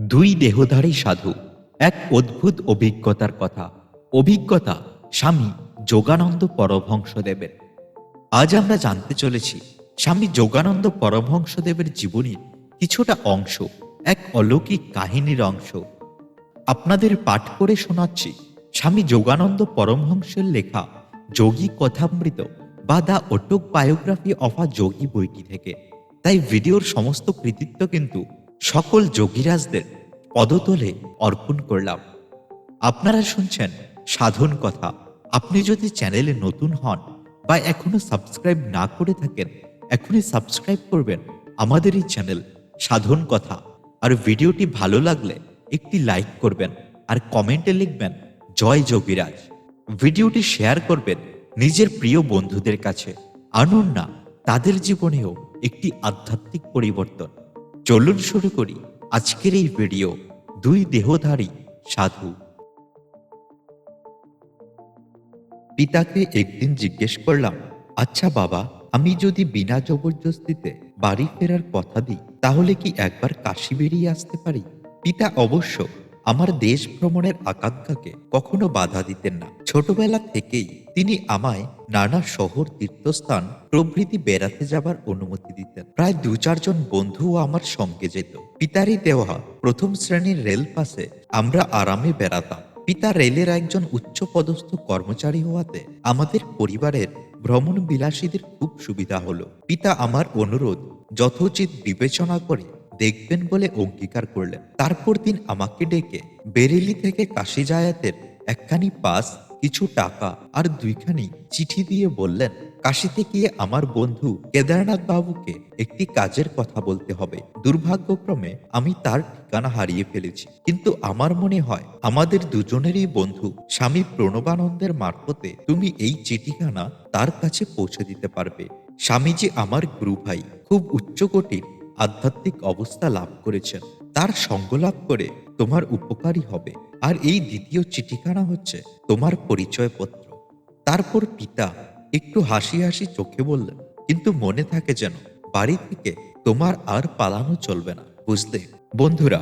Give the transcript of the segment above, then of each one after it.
দুই দেহধারী সাধু, এক অদ্ভুত অভিজ্ঞতার কথা। অভিজ্ঞতা স্বামী যোগানন্দ পরমহংসদেবের। আজ আমরা জানতে চলেছি, স্বামী যোগানন্দ পরমহংসদেবের জীবনীর কিছুটা অংশ, এক অলৌকিক কাহিনীর অংশ। আপনাদের পাঠ করে শোনাচ্ছি, স্বামী যোগানন্দ পরমহংসের লেখা যোগী কথামৃত বা the autobiography of a yogi বইটি থেকে। তাই ভিডিওর সমস্ত কৃতিত্ব কিন্তু সকল যোগীরাজদের পদতলে অর্পণ করলাম। আপনারা শুনছেন সাধন কথা। আপনি যদি চ্যানেলে নতুন হন বা এখনও সাবস্ক্রাইব না করে থাকেন, এখনই সাবস্ক্রাইব করবেন আমাদের এই চ্যানেল সাধন কথা। আর ভিডিওটি ভালো লাগলে একটি লাইক করবেন আর কমেন্টে লিখবেন, জয় যোগীরাজ। ভিডিওটি শেয়ার করবেন নিজের প্রিয় বন্ধুদের কাছে। আনুন না, তাদের জীবনেও একটি আধ্যাত্মিক পরিবর্তন। চলুন শুরু করি আজকের এই ভিডিও দুই দেহধারী সাধু। পিতাকে একদিন জিজ্ঞেস করলাম আচ্ছা বাবা, আমি যদি বিনা জবরদস্তিতে বাড়ি ফেরার কথা দিই, তাহলে কি একবার কাশি বেরিয়ে আসতে পারি? পিতা অবশ্য আমার দেশ ভ্রমণের আকাঙ্ক্ষাকে কখনো বাধা দিতেন না। ছোটবেলা থেকেই তিনি আমায় নানা শহর, তীর্থস্থান, প্রভৃতি বেড়াতে যাবার অনুমতি দিতেন। প্রায় দু চারজন বন্ধুও আমার সঙ্গে যেত। পিতারই দেওয়া প্রথম শ্রেণির রেল পাশে আমরা আরামে বেড়াতাম। পিতা রেলের একজন উচ্চপদস্থ কর্মচারী হওয়াতে আমাদের পরিবারের ভ্রমণ বিলাসীদের খুব সুবিধা হলো। পিতা আমার অনুরোধ, যথোচিত বিবেচনা করে দেখবেন বলে অঙ্গীকার করলেন। তারপর দিন আমাকে ডেকে বেরেলি থেকে কাশি জায়াতের একখানি পাস কিছু টাকা আর দুইখানি চিঠি দিয়ে বললেন, কাশিতে গিয়ে আমার বন্ধু কেদারনাথ বাবুকে একটি কাজের কথা বলতে হবে। দুর্ভাগ্যক্রমে আমি তার ঠিকানা হারিয়ে ফেলেছি। কিন্তু আমার মনে হয়, আমাদের দুজনেরই বন্ধু স্বামী প্রণবানন্দের মারফতে তুমি এই চিঠিখানা তার কাছে পৌঁছে দিতে পারবে। স্বামীজি আমার গুরু ভাই খুব উচ্চকোটির আধ্যাত্মিক অবস্থা লাভ করেছেন। তার সঙ্গ লাভ করে তোমার উপকারী হবে। আর এই দ্বিতীয় চিঠিখানা হচ্ছে তোমার পরিচয়পত্র। তারপর পিতা একটু হাসি হাসি চোখে বললেন কিন্তু মনে থাকে যেন বাড়ি থেকে তোমার আর পালানো চলবে না, বুঝলে? বন্ধুরা,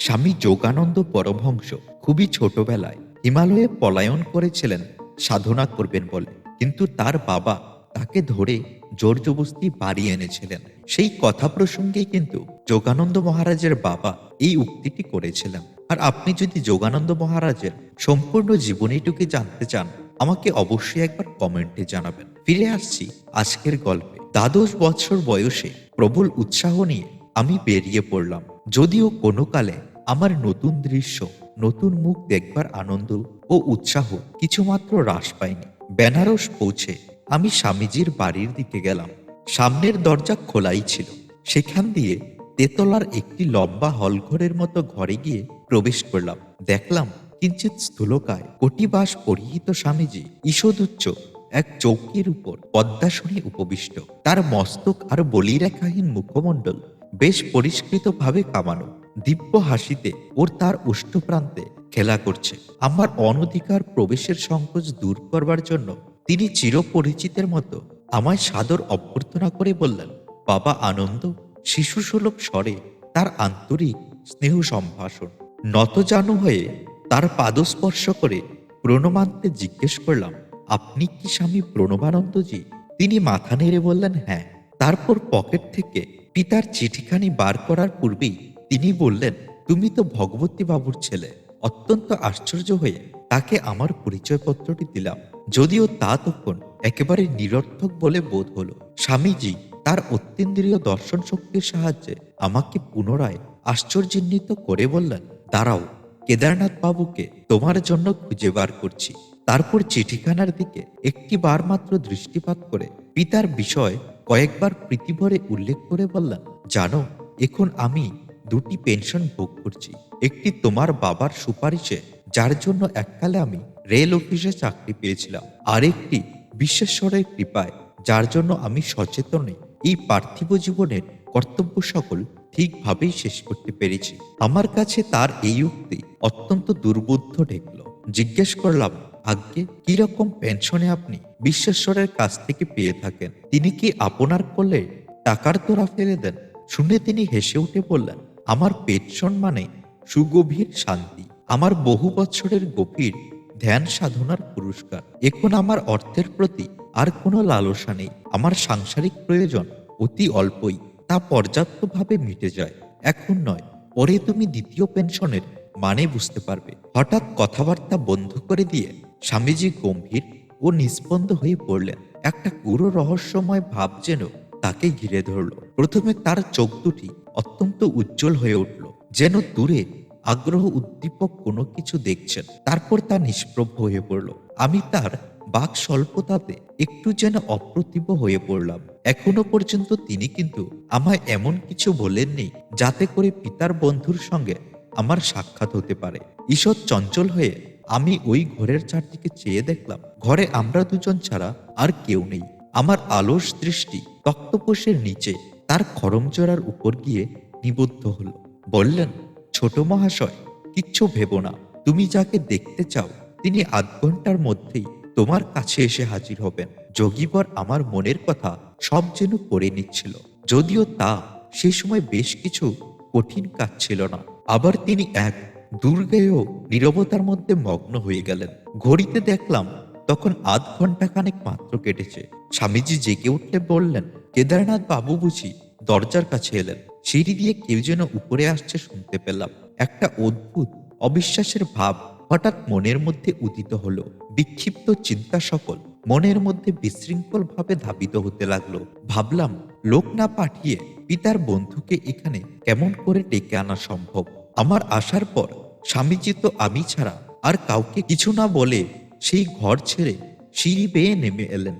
স্বামী যোগানন্দ পরমহংস খুবই ছোটবেলায় হিমালয়ে পলায়ন করেছিলেন, সাধনা করবেন বলে। কিন্তু তার বাবা তাকে ধরে জোর জবস্তি বাড়ি এনেছিলেন। সেই কথা প্রসঙ্গে কিন্তু যোগানন্দ মহারাজের বাবা এই উক্তিটি করেছিলেন। আর আপনি যদি যোগানন্দ মহারাজের সম্পূর্ণ জীবনীটুকু জানতে চান, আমাকে অবশ্যই একবার কমেন্টে জানাবেন। ফিরে আসছি আজকের গল্পে। দ্বাদশ বছর বয়সে প্রবল উৎসাহ নিয়ে আমি বেরিয়ে পড়লাম। যদিও কোনো কালে আমার নতুন দৃশ্য, নতুন মুখ দেখবার আনন্দ ও উৎসাহ কিছুমাত্র হ্রাস পায়নি। বেনারস পৌঁছে আমি স্বামীজির বাড়ির দিকে গেলাম। সামনের দরজা খোলাই ছিল। সেখান দিয়ে তেতলার একটি লম্বা হলঘরের মতো ঘরে গিয়ে প্রবেশ করলাম। দেখলাম কিঞ্চিত স্থূলকায় কোটিবাস পরিহিত স্বামীজি ঈষদুচ্চ এক চৌকির উপর পদ্মাসনে উপবিষ্ট। তার মস্তক আর বলিরেখাহীন মুখমণ্ডল বেশ পরিষ্কৃতভাবে কামানো। দিব্য হাসিতে ওর তার উষ্ঠ প্রান্তে খেলা করছে। আমার অনধিকার প্রবেশের সংকোচ দূর করবার জন্য তিনি চিরপরিচিতের মতো আমায় সাদর অভ্যর্থনা করে বললেন, বাবা আনন্দ শিশুসুলভ স্বরে তার আন্তরিক স্নেহ সম্ভাষণ। নতজানু হয়ে তার পাদস্পর্শ করে প্রণমান্তে জিজ্ঞেস করলাম, আপনি কি স্বামী প্রণবানন্দজি? তিনি মাথা নেড়ে বললেন হ্যাঁ। তারপর পকেট থেকে পিতার চিঠিখানি বার করার পূর্বেই তিনি বললেন, তুমি তো ভগবতী বাবুর ছেলে। অত্যন্ত আশ্চর্য হয়ে তাকে আমার পরিচয়পত্রটি দিলাম। যদিও তা তখন একেবারে নিরর্থক বলে বোধ হলো। স্বামীজি তার অত্যেন্দ্রীয় দর্শন শক্তির সাহায্যে আমাকে পুনরায় আশ্চর্যান্বিত করে বললেন, দাঁড়াও, কেদারনাথ বাবুকে তোমার জন্য খুঁজে বার করছি। তারপর চিঠিখানার দিকে একটি বার মাত্র দৃষ্টিপাত করে পিতার বিষয় কয়েকবার প্রীতিভরে উল্লেখ করে বললেন, জানো, এখন আমি দুটি পেনশন ভোগ করছি। একটি তোমার বাবার সুপারিশে, যার জন্য এককালে আমি রেল অফিসে চাকরি পেয়েছিলাম। আরেকটি বিশ্বেশ্বরের কৃপায়, যার জন্য আমি সচেতনে এই পার্থিব জীবনের কর্তব্য সকল ঠিকভাবেই শেষ করতে পেরেছি। আমার কাছে তার এই উক্তি অত্যন্ত দুর্বোধ্য ঠেকল। জিজ্ঞেস করলাম আজ্ঞে কীরকম পেনশনে আপনি বিশ্বেশ্বরের কাছ থেকে পেয়ে থাকেন? তিনি কি আপনার কোলে টাকার তোরা ফেলে দেন? শুনে তিনি হেসে উঠে বললেন, আমার পেনশন মানে সুগভীর শান্তি। আমার বহু বছরের গভীর ধ্যান সাধনার পুরস্কার। এখন আমার অর্থের প্রতি আর কোনো লালসা নেই। আমার সাংসারিক প্রয়োজন অতি অল্পই, তা পর্যাপ্তভাবে মিটে যায়। এখন নয়, পরে তুমি দ্বিতীয় পেনশনের মানে বুঝতে পারবে। হঠাৎ কথাবার্তা বন্ধ করে দিয়ে স্বামীজি গম্ভীর ও নিস্পন্দ হয়ে পড়লেন একটা গুরু রহস্যময় ভাব যেন তাকে ঘিরে ধরল। প্রথমে তার চোখ দুটি অত্যন্ত উজ্জ্বল হয়ে উঠল। যেন দূরে আগ্রহ উদ্দীপক কোনো কিছু দেখছেন। তারপর তা নিষ্প্রভ হয়ে পড়ল। আমি তার বাক স্বল্পতাতে একটু যেন অপ্রতিভ হয়ে পড়লাম। এখনও পর্যন্ত তিনি কিন্তু আমায় এমন কিছু বলেননি যাতে করে পিতার বন্ধুর সঙ্গে আমার সাক্ষাৎ হতে পারে। ঈষৎ চঞ্চল হয়ে আমি ওই ঘরের চারদিকে চেয়ে দেখলাম, ঘরে আমরা দুজন ছাড়া আর কেউ নেই। আমার আলস দৃষ্টি তক্তপোষের নিচে তার খরমজোড়ার উপর গিয়ে নিবদ্ধ হলো। বললেন ছোট মহাশয়, কিচ্ছু ভেবো না। তুমি যাকে দেখতে চাও, তিনি আধ ঘণ্টার মধ্যেই তোমার কাছে এসে হাজির হবেন। যোগীবর আমার মনের কথা সব যেন করে নিচ্ছিল। যদিও তা সে সময় বেশ কিছু কঠিন কাজ ছিল না। আবার তিনি এক দুর্গেয় নীরবতার মধ্যে মগ্ন হয়ে গেলেন। ঘড়িতে দেখলাম তখন আধ ঘণ্টা খানেক মাত্র কেটেছে। স্বামীজি জেগে উঠলে বললেন, কেদারনাথ বাবু বুঝি দরজার কাছে এলেন। সিঁড়ি দিয়ে কেউ যেন উপরে আসছে শুনতে পেলাম। একটা অদ্ভুত, অবিশ্বাসের ভাব হঠাৎ মনের মধ্যে উদিত হলো। বিক্ষিপ্ত চিন্তা সকল মনের মধ্যে বিশৃঙ্খল ভাবে ধাবিত হতে লাগল। ভাবলাম, লোক না পাঠিয়ে পিতার বন্ধুকে এখানে কেমন করে ডেকে আনা সম্ভব? আমার আসার পর স্বামীজি তো আমি ছাড়া আর কাউকে কিছু না বলে সেই ঘর ছেড়ে সিঁড়ি বেয়ে নেমে এলেন।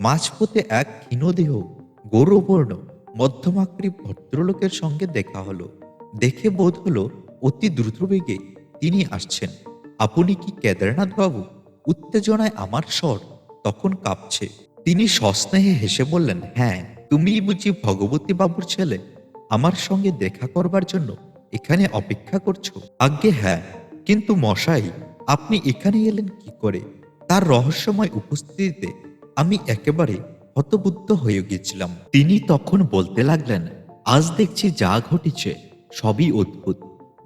মাঝপথে এক ক্ষীণদেহ, গৌরবর্ণ মধ্যমাকৃ ভদ্রলোকের সঙ্গে দেখা হলো। দেখে বোধ হলো অতি দ্রুতবেগে তিনি আসছেন। আপনি কি কেদারনাথ বাবু উত্তেজনায় আমার স্বর তখন কাঁপছে। তিনি সস্নেহে হেসে বললেন হ্যাঁ তুমি বুঝি ভগবতী বাবুর ছেলে। আমার সঙ্গে দেখা করবার জন্য এখানে অপেক্ষা করছ? আজ্ঞে হ্যাঁ। কিন্তু মশাই, আপনি এখানে এলেন কি করে? তার রহস্যময় উপস্থিতিতে আমি একেবারে হতবুদ্ধ হয়ে গেছিলাম তিনি তখন বলতে লাগলেন, আজ দেখছি যা ঘটেছে, সবই অদ্ভুত।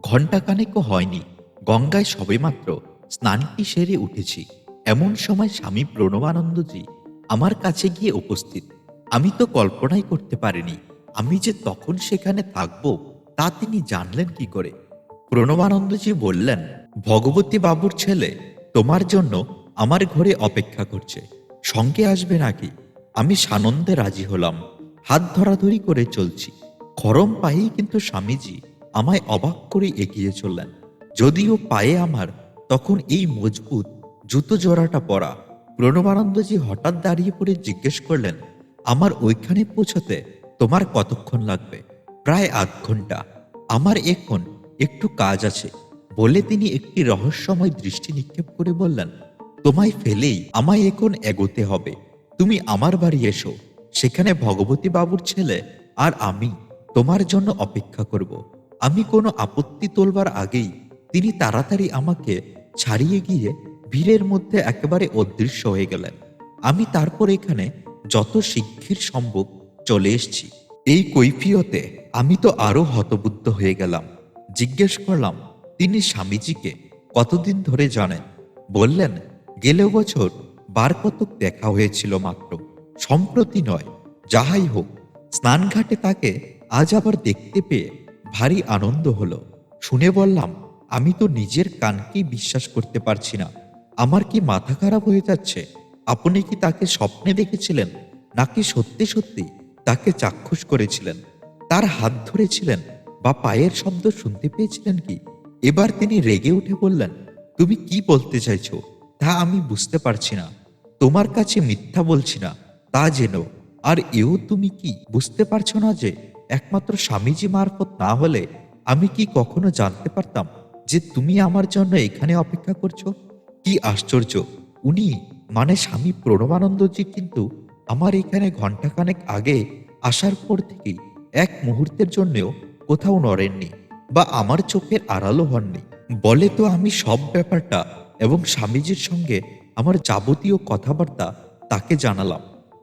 ঘণ্টাখানেকও হয়নি, গঙ্গায় সবেমাত্র স্নানটি সেরে উঠেছি। এমন সময় স্বামী প্রণবানন্দজি আমার কাছে গিয়ে উপস্থিত। আমি তো কল্পনাই করতে পারিনি, আমি যে তখন সেখানে থাকব, তা তিনি জানলেন কি করে? প্রণবানন্দজি বললেন, ভগবতী বাবুর ছেলে তোমার জন্য আমার ঘরে অপেক্ষা করছে। সঙ্গে আসবে নাকি? আমি সানন্দে রাজি হলাম। হাত ধরাধরি করে চলছি। খরম পায়েই কিন্তু স্বামীজি আমায় অবাক করে এগিয়ে চললেন। যদিও পায়ে আমার, তখন এই মজবুত জুতো জোড়াটা পরা প্রণবানন্দজি হঠাৎ দাঁড়িয়ে পড়ে জিজ্ঞেস করলেন, আমার ওইখানে পৌঁছতে তোমার কতক্ষণ লাগবে? প্রায় আধ ঘণ্টা। আমার এখন একটু কাজ আছে। বলে তিনি একটি রহস্যময় দৃষ্টি নিক্ষেপ করে বললেন, তোমায় ফেলেই আমায় এখন এগোতে হবে। তুমি আমার বাড়ি এসো। সেখানে ভগবতী বাবুর ছেলে আর আমি তোমার জন্য অপেক্ষা করব। আমি কোনো আপত্তি তোলবার আগেই তিনি তাড়াতাড়ি আমাকে ছাড়িয়ে গিয়ে ভিড়ের মধ্যে একেবারে অদৃশ্য হয়ে গেলেন। আমি তারপর এখানে যত শিগগির সম্ভব চলে এসেছি। এই কৈফিয়তে আমি তো আরও হতবুদ্ধ হয়ে গেলাম। জিজ্ঞেস করলাম, তিনি স্বামীজিকে কতদিন ধরে জানেন? বললেন, গেলেও বছর বার কতক দেখা হয়েছিল মাত্র। সম্প্রতি নয়, যাহাই হোক, স্নানঘাটে তাকে আজ আবার দেখতে পেয়ে ভারী আনন্দ হলো। শুনে বললাম, আমি তো নিজের কানকেই বিশ্বাস করতে পারছি না। আমার কি মাথা খারাপ হয়ে যাচ্ছে? আপনি কি তাকে স্বপ্নে দেখেছিলেন? নাকি সত্যি সত্যি তাকে চাক্ষুষ করেছিলেন? তার হাত ধরেছিলেন বা পায়ের শব্দ শুনতে পেয়েছিলেন কি? এবার তিনি রেগে উঠে বললেন, তুমি কি বলতে চাইছো? তা আমি বুঝতে পারছি না। তোমার কাছে মিথ্যা বলছি না, তা যেন আর এও তুমি কি, বুঝতে পারছ না যে একমাত্র স্বামীজি মারফত না হলে আমি কি কখনো জানতে পারতাম যে তুমি আমার জন্য এখানে অপেক্ষা করছ? কি আশ্চর্য, উনি মানে স্বামী প্রণবানন্দজি কিন্তু আমার এখানে ঘন্টাখানেক আগে আসার পর থেকেই এক মুহূর্তের জন্যও কোথাও নড়েননি বা আমার চোখের আড়ালও হননি। বলে তো আমি সব ব্যাপারটা এবং স্বামীজির সঙ্গে আমার যাবতীয় কথাবার্তা তাকে জানালাম।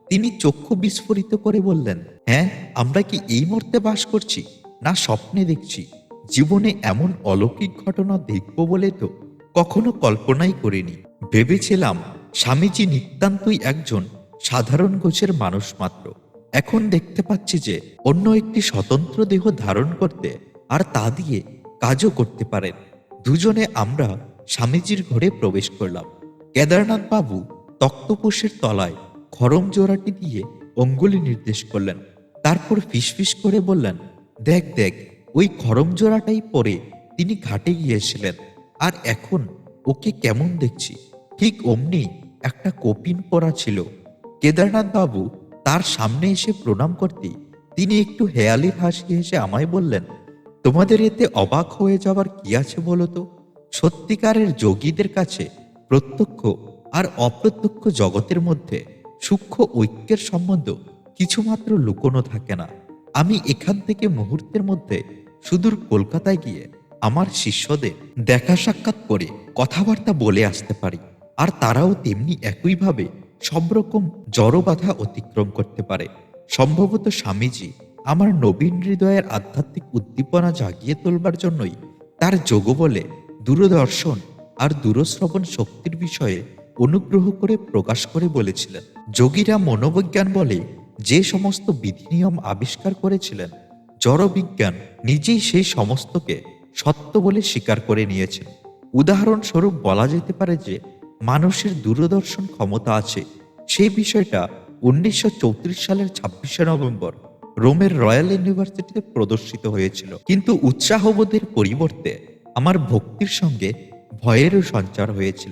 তিনি চক্ষু বিস্ফোরিত করে বললেন হ্যাঁ আমরা কি এই মুহূর্তে বাস করছি? না, স্বপ্নে দেখছি। জীবনে এমন অলৌকিক ঘটনা দেখব বলে তো কখনো কল্পনাই করিনি। ভেবেছিলাম স্বামীজি নিতান্তই একজন সাধারণ গোছের মানুষ মাত্র। এখন দেখতে পাচ্ছি যে অন্য একটি স্বতন্ত্র দেহ ধারণ করতে আর তা দিয়ে কাজও করতে পারেন। দুজনে আমরা স্বামীজির ঘরে প্রবেশ করলাম। কেদারনাথ বাবু তক্তপোষের তলায় খরম জোড়াটি দিয়ে অঙ্গুলি নির্দেশ করলেন। তারপর ফিসফিস করে বললেন, দেখ দেখ, ওই খরম জোড়াটাই পরে তিনি ঘাটে গিয়েছিলেন। আর এখন ওকে কেমন দেখছি? ঠিক অমনি একটা কপিন পরা ছিল। কেদারনাথ বাবু তার সামনে এসে প্রণাম করতে তিনি একটু হেয়ালির হাসি হেসে আমায় বললেন, তোমাদের এতে অবাক হয়ে যাওয়ার কি আছে বলো তো? সত্যিকারের যোগীদের কাছে প্রত্যক্ষ আর অপ্রত্যক্ষ জগতের মধ্যে সূক্ষ্ম ঐক্যের সম্বন্ধ কিছুমাত্র লুকোনো থাকে না। আমি এখান থেকে মুহূর্তের মধ্যে সুদূর কলকাতায় গিয়ে আমার শিষ্যদের দেখা সাক্ষাৎ করে কথাবার্তা বলে আসতে পারি। আর তারাও তেমনি একইভাবে সব রকম জড়বাধা অতিক্রম করতে পারে। সম্ভবত স্বামীজি আমার নবীন হৃদয়ের আধ্যাত্মিক উদ্দীপনা জাগিয়ে তোলবার জন্যই তার যোগ বলে দূরদর্শন আর দূরশ্রবণ শক্তির বিষয়ে অনুগ্রহ করে প্রকাশ করে বলেছিলেন। যোগীরা মনোবিজ্ঞান বলে যে সমস্ত বিধিনিয়ম আবিষ্কার করেছিলেন, জড়বিজ্ঞান নিজেই সেই সমস্তকে সত্য বলে স্বীকার করে নিয়েছেন উদাহরণস্বরূপ বলা যেতে পারে যে মানুষের দূরদর্শন ক্ষমতা আছে। সেই বিষয়টা উনিশশো চৌত্রিশ সালের ছাব্বিশে নভেম্বর রোমের রয়্যাল ইউনিভার্সিটিতে প্রদর্শিত হয়েছিল। কিন্তু উৎসাহবোধের পরিবর্তে আমার ভক্তির সঙ্গে ভয়েরও সঞ্চার হয়েছিল।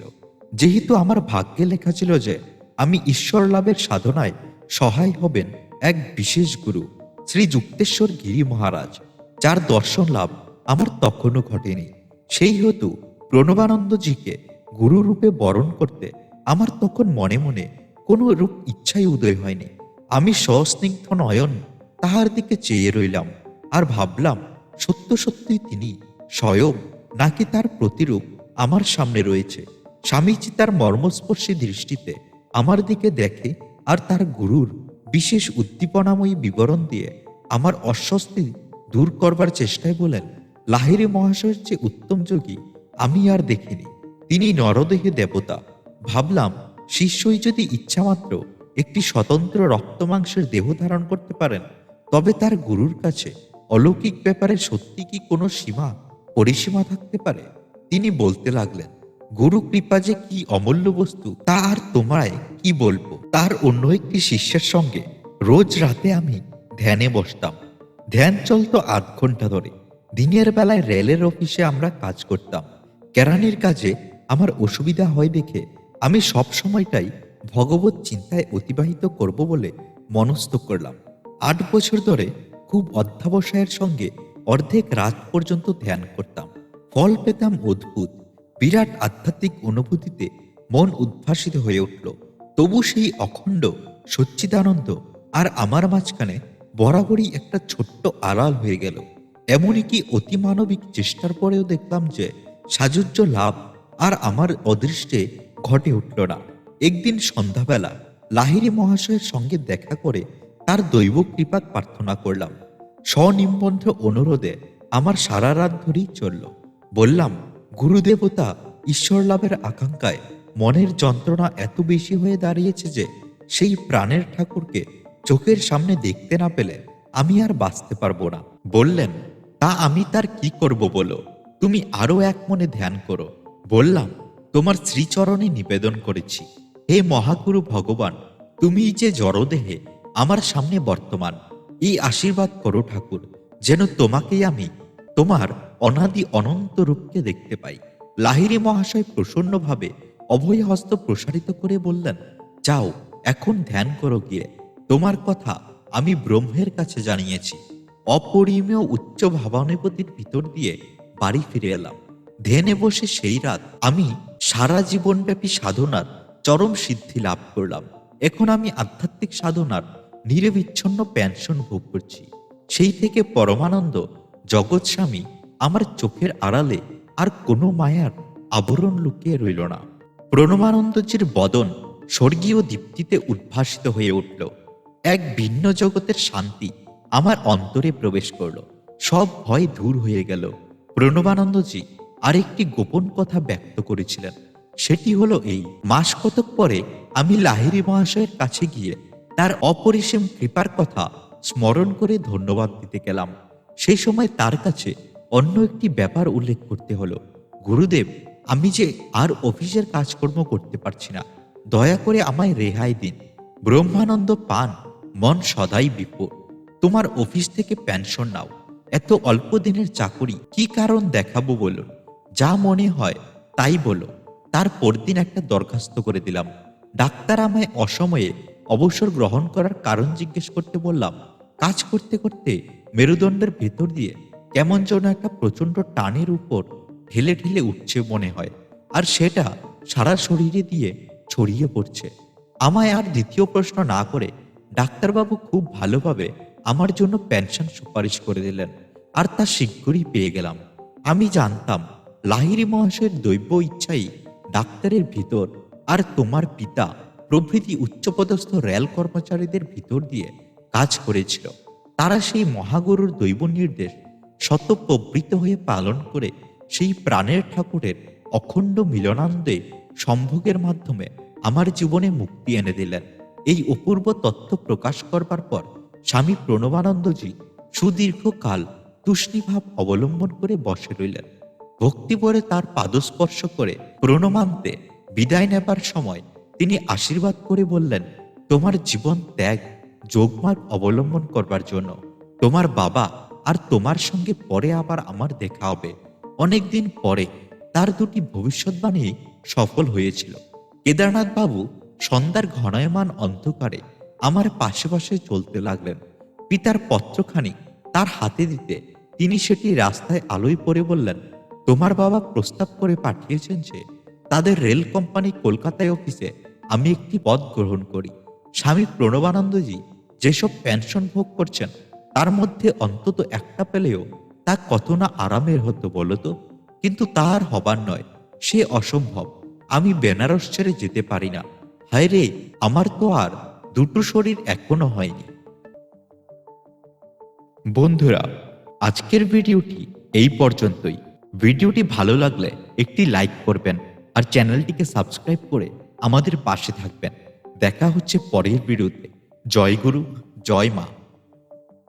যেহেতু আমার ভাগ্যে লেখা ছিল যে, আমি ঈশ্বর লাভের সাধনায় সহায় হবেন এক বিশেষ গুরু, শ্রী যুক্তেশ্বর গিরি মহারাজ, যার দর্শন লাভ আমার তখনও ঘটেনি। সেই হেতু প্রণবানন্দজিকে গুরু রূপে বরণ করতে আমার তখন মনে মনে কোনো রূপ ইচ্ছাই উদয় হয়নি। আমি সস্নিগ্ধ নয়ন তাহার দিকে চেয়ে রইলাম আর ভাবলাম, সত্য সত্যই তিনি স্বয়ং নাকি তার প্রতিরূপ আমার সামনে রয়েছে। স্বামীজি তার মর্মস্পর্শী দৃষ্টিতে আমার দিকে দেখে আর তার গুরুর বিশেষ উদ্দীপনাময়ী বিবরণ দিয়ে আমার অস্বস্তি দূর করবার চেষ্টায় বলেন, লাহিরি মহাশয়ের যে উত্তম যোগী আমি আর দেখিনি। তিনি নরদেহে দেবতা। ভাবলাম, শিষ্যই যদি ইচ্ছামাত্র একটি স্বতন্ত্র রক্তমাংসের দেহ ধারণ করতে পারেন, তবে তার গুরুর কাছে অলৌকিক ব্যাপারে সত্যি কি কোনো সীমা, পরিসীমা থাকতে পারে? তিনি বলতে লাগলেন, গুরু কৃপা যে কি অমূল্য বস্তু, তা আর তোমায় কি বলব? তার অন্য একটি শিষ্যের সঙ্গে রোজ রাতে আমি ধ্যানে বসতাম। ধ্যান চলতো আধ ঘণ্টা ধরে। দিনের বেলায় রেলের অফিসে আমরা কাজ করতাম। কেরানির কাজে আমার অসুবিধা হয় দেখে আমি সব সময়টাই ভগবত চিন্তায় অতিবাহিত করব বলে মনস্থ করলাম। আট বছর ধরে খুব অধ্যাবসায়ের সঙ্গে অর্ধেক রাত পর্যন্ত ধ্যান করতাম। ফল পেতাম অদ্ভুত, বিরাট আধ্যাত্মিক অনুভূতিতে মন উদ্ভাসিত হয়ে উঠল। তবু সেই অখণ্ড সচ্চিদানন্দ আর আমার মাঝখানে বরাবরই একটা ছোট্ট আড়াল হয়ে গেল। এমনকি অতিমানবিক চেষ্টার পরেও দেখলাম যে সাজুজ্য লাভ আর আমার অদৃষ্টে ঘটে উঠল না। একদিন সন্ধ্যাবেলা লাহিরি মহাশয়ের সঙ্গে দেখা করে তার দৈব কৃপাক প্রার্থনা করলাম। স্বনিম্বন্ধ অনুরোধে আমার সারা রাত ধরেই চলল। বললাম, গুরুদেবতা, ঈশ্বর লাভের আকাঙ্ক্ষায় মনের যন্ত্রণা এত বেশি হয়ে দাঁড়িয়েছে যে সেই প্রাণের ঠাকুরকে চোখের সামনে দেখতে না পেলে আমি আর বাঁচতে পারব না। বললেন, তা আমি তার কি করব বলো? তুমি আরও এক মনে ধ্যান করো। বললাম, তোমার শ্রীচরণে নিবেদন করেছি। হে মহাগুরু ভগবান, তুমি যে জড়দেহে আমার সামনে বর্তমান, এই আশীর্বাদ করো ঠাকুর, যেন তোমাকেই আমি তোমার অনাদি অনন্ত রূপকে দেখতে পাই। লাহিরি মহাশয় প্রসন্নভাবে অভয় হস্ত প্রসারিত করে বললেন, যাও, এখন ধ্যান করো গিয়ে। তোমার কথা আমি ব্রহ্মের কাছে জানিয়েছি। অপরিমেয় উচ্চ ভাবানুভূতির ভিতর দিয়ে বাড়ি ফিরে এলাম। ধ্যানে বসে সেই রাত আমি সারা জীবনব্যাপী সাধনার চরম সিদ্ধি লাভ করলাম। এখন আমি আধ্যাত্মিক সাধনার নিরবিচ্ছন্ন পেনশন ভোগ করছি। সেই থেকে পরমানন্দ জগৎস্বামী আমার চোখের আড়ালে আর কোনো মায়ার আবরণ লুকিয়ে রইল না। প্রণমানন্দজির বদন স্বর্গীয় দীপ্তিতে উদ্ভাসিত হয়ে উঠল। এক ভিন্ন জগতের শান্তি আমার অন্তরে প্রবেশ করল। সব ভয় দূর হয়ে গেল। প্রণবানন্দজি আরেকটি গোপন কথা ব্যক্ত করেছিলেন। সেটি হলো এই, মাস কতক পরে আমি লাহিরি মহাশয়ের কাছে গিয়ে তার অপরিসীম কৃপার কথা স্মরণ করে ধন্যবাদ দিতে গেলাম। সেই সময় তার কাছে অন্য একটি ব্যাপার উল্লেখ করতে হলো। গুরুদেব, আমি যে আর অফিসের কাজকর্ম করতে পারছি না, দয়া করে আমায় রেহাই দিন। ব্রহ্মানন্দ পান, মন সদাই বিপদ তোমার অফিস থেকে পেনশন নাও। এত অল্প দিনের চাকরি, কি কারণ দেখাবো বলুন? যা মনে হয়, তাই বলো। তার পরদিন একটা দরখাস্ত করে দিলাম। ডাক্তার আমায় অসময়ে অবসর গ্রহণ করার কারণ জিজ্ঞেস করতে বললাম, কাজ করতে করতে মেরুদণ্ডের ভেতর দিয়ে কেমন যেন একটা প্রচণ্ড টানের উপর ঠেলে ঠেলে উঠছে মনে হয়, আর সেটা সারা শরীরে দিয়ে ছড়িয়ে পড়ছে। আমায় আর দ্বিতীয় প্রশ্ন না করে ডাক্তারবাবু খুব ভালোভাবে আমার জন্য পেনশন সুপারিশ করে দিলেন, আর তা শীঘ্রই পেয়ে গেলাম। আমি জানতাম লাহিরি মহাশয়ের দৈব ইচ্ছাই ডাক্তারের ভিতর আর তোমার পিতা প্রভৃতি উচ্চপদস্থ রেল কর্মচারীদের ভিতর দিয়ে কাজ করেছিল। তারা সেই মহাগুরুর দৈব নির্দেশ শতপ্রবৃত হয়ে পালন করে সেই প্রাণের ঠাকুরের অখণ্ড মিলনানন্দে সম্ভোগের মাধ্যমে আমার জীবনে মুক্তি এনে দিলেন। এই অপূর্ব তথ্য প্রকাশ করবার পর স্বামী প্রণবানন্দজি সুদীর্ঘকাল তুষ্ণীভাব অবলম্বন করে বসে রইলেন। ভক্তি ভরে তার পাদস্পর্শ করে প্রণমান্তে বিদায় নেবার সময় তিনি আশীর্বাদ করে বললেন, তোমার জীবন ত্যাগ, যোগমার্গ অবলম্বন করবার জন্য। তোমার বাবা আর তোমার সঙ্গে পরে আবার আমার দেখা হবে। অনেকদিন পরে তার দুটি ভবিষ্যৎবাণী সফল হয়েছিল। কেদারনাথ বাবু সন্ধ্যার ঘনায়মান অন্ধকারে আমার পাশে পাশে চলতে লাগলেন। পিতার পত্রখানি তার হাতে দিতে তিনি সেটি রাস্তায় আলোয় পড়ে বললেন, তোমার বাবা প্রস্তাব করে পাঠিয়েছেন যে তাদের রেল কোম্পানি কলকাতায় অফিসে আমি একটি পদ গ্রহণ করি। স্বামী প্রণবানন্দজি যেসব পেনশন ভোগ করছেন তার মধ্যে অন্তত একটা পেলেও তা কত না আরামের হতো বলতো কিন্তু তার হবার নয়, সে অসম্ভব। আমি বেনারস ছেড়ে যেতে পারি না। হায় রে, আমার তো আর দুটো শরীর এখনও হয়নি। বন্ধুরা, আজকের ভিডিওটি এই পর্যন্তই। ভিডিওটি ভালো লাগলে একটি লাইক করবেন আর চ্যানেলটিকে সাবস্ক্রাইব করে আমাদের পাশে থাকবেন। দেখা হচ্ছে পরের ভিডিওতে। জয় গুরু, জয় মা।